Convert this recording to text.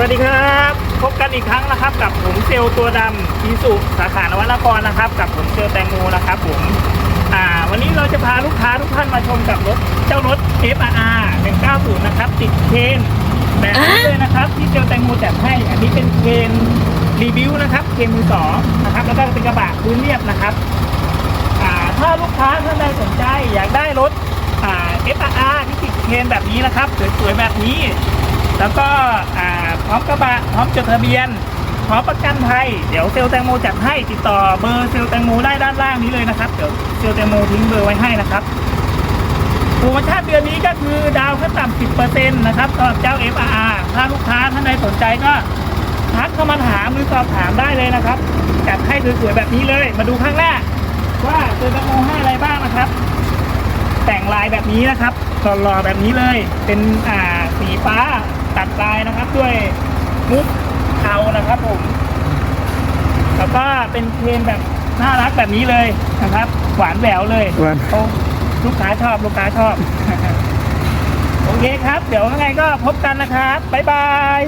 วัสดีครับ พบกันอีกครั้งนะครับ กับผมเซลตัวดำอีสุสาขานวนครนะครับ กับผมเซลแตงโมนะครับผมอ่าวันนี้เราจะพาลูกค้าทุกท่านมาชมกับรถเจ้ารถ FRR 190 นะครับ ติดเคนแบบนี้เลยนะครับ ที่เซลแตงโมจัดให้ อันนี้เป็นเคนรีวิวนะครับเคนมือสองนะครับ แล้วก็เป็นกระบะพื้นเรียบนะครับอ่าถ้าลูกค้าท่านใดสนใจอยากได้รถอ่า FRR ที่ติดเคนแบบนี้นะครับสวยๆแบบนี้ แล้วก็อ่า พร้อมกระบะพร้อมจดทะเบียนพร้อมประกันภัยเดี๋ยวเซลลแตงโมจัดให้ติดต่อเบอร์เซลลแตงโมได้ด้านล่างนี้เลยนะครับเดี๋ยวเซลลแตงโมทิ้งเบอร์ไว้ให้นะครับโปรโมชั่นเดือนนี้ก็คือดาวขั้นต่ำ10%นะครับสำหรับเจ้า FRR ถ้าลูกค้าท่านใดสนใจก็ทักเข้ามาถามหรือสอบถามได้เลยนะครับ จัดให้สวยๆแบบนี้เลย มาดูข้างหน้า ว่าเซลลแตงโมให้อะไรบ้างนะครับ แต่งลายแบบนี้นะครับหล่อๆแบบนี้เลย เป็นอ่าสีฟ้า นะครับ ด้วยมุกเทานะครับผมแล้วก็เป็นเทรนแบบน่ารักแบบนี้เลยนะครับ หวานแหววเลยหวาน โอ้ลูกค้าชอบลูกค้าชอบ โอเคครับ เดี๋ยวยังไงก็พบกันนะครับ บ๊ายบาย